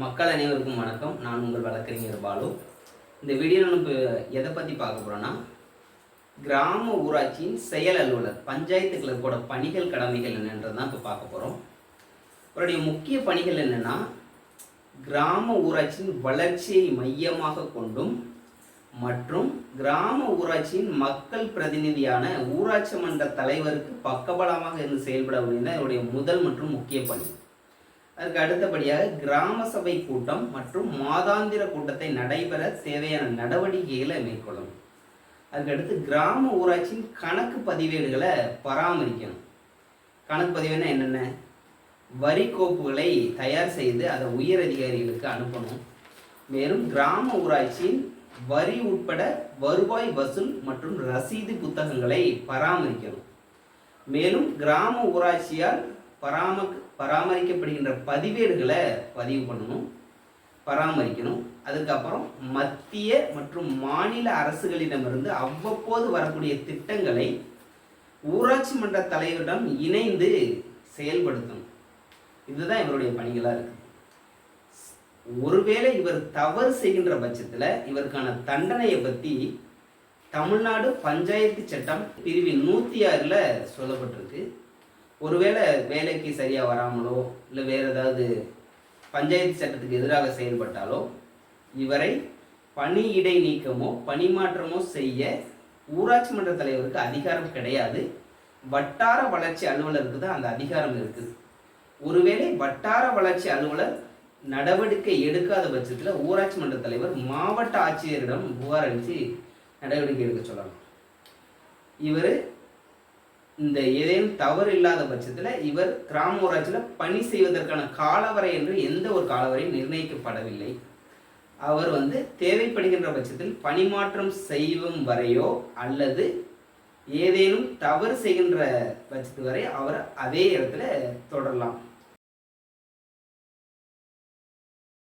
மக்கள் அனைவருக்கும் வணக்கம். நான் உங்கள் வழக்கறிஞர் பாலு. இந்த வீடியோ நம்ம எதை பற்றி பார்க்க போகிறோன்னா கிராம ஊராட்சியின் செயல் அலுவலர் பஞ்சாயத்து கிளர்க்கோட பணிகள் கடமைகள் என்னன்றது தான் இப்போ பார்க்க போகிறோம் அவருடைய முக்கிய பணிகள் என்னென்னா கிராம ஊராட்சியின் வளர்ச்சியை மையமாக கொண்டும் மற்றும் கிராம ஊராட்சியின் மக்கள் பிரதிநிதியான ஊராட்சி மன்ற தலைவருக்கு பக்கபலமாக இருந்து செயல்பட வேண்டியது அவருடைய முதல் மற்றும் முக்கிய பணி. அதுக்கு அடுத்தபடியாக கிராம சபை கூட்டம் மற்றும் மாதாந்திர கூட்டத்தை நடைபெற தேவையான நடவடிக்கைகளை மேற்கொள்ளணும். அதுக்கடுத்து கிராம ஊராட்சியின் கணக்கு பதிவேடுகளை பராமரிக்கணும். கணக்கு பதிவேடுனா என்னென்ன? வரி கோப்புகளை தயார் செய்து அதை உயர் அதிகாரிகளுக்கு அனுப்பணும். மேலும் கிராம ஊராட்சியின் வரி உட்பட வருவாய் வசூல் மற்றும் ரசீது புத்தகங்களை பராமரிக்கணும். மேலும் கிராம ஊராட்சியால் பராம பராமரிக்கப்படுகின்ற பதிவேடுகளை பதிவு பண்ணணும் பராமரிக்கணும். அதுக்கப்புறம் மத்திய மற்றும் மாநில அரசுகளிடமிருந்து அவ்வப்போது வரக்கூடிய திட்டங்களை ஊராட்சி மன்ற தலைவரிடம் இணைந்து செயல்படுத்தணும். இதுதான் இவருடைய பணிகளாக இருக்கு. ஒருவேளை இவர் தவறு செய்கின்ற பட்சத்தில் இவருக்கான தண்டனையை பற்றி தமிழ்நாடு பஞ்சாயத்து சட்டம் பிரிவின் நூற்றி ஆறில் சொல்லப்பட்டிருக்கு. ஒருவேளை வேலைக்கு சரியாக வராமலோ இல்லை வேறு ஏதாவது பஞ்சாயத்து சட்டத்துக்கு எதிராக செயல்பட்டாலோ இவரை பணி இடை நீக்கமோ பணிமாற்றமோ செய்ய ஊராட்சி மன்ற தலைவருக்கு அதிகாரம் கிடையாது. வட்டார வளர்ச்சி அலுவலருக்கு தான் அந்த அதிகாரம் இருக்குது. ஒருவேளை வட்டார வளர்ச்சி அலுவலர் நடவடிக்கை எடுக்காத பட்சத்தில் ஊராட்சி மன்ற தலைவர் மாவட்ட ஆட்சியரிடம் புகார் அளித்து நடவடிக்கை எடுக்க சொல்லலாம். இவர் இந்த ஏதேனும் தவறு இல்லாத பட்சத்தில் இவர் கிராம ஊராட்சியில் பணி செய்வதற்கான காலவரை என்று எந்த ஒரு காலவரையும் நிர்ணயிக்கப்படவில்லை. அவர் வந்து தேவைப்படுகின்ற பட்சத்தில் பணிமாற்றம் செய்யும் வரையோ அல்லது ஏதேனும் தவறு செய்கின்ற பட்சத்து வரை அவர் அதே இடத்துல தொடரலாம்.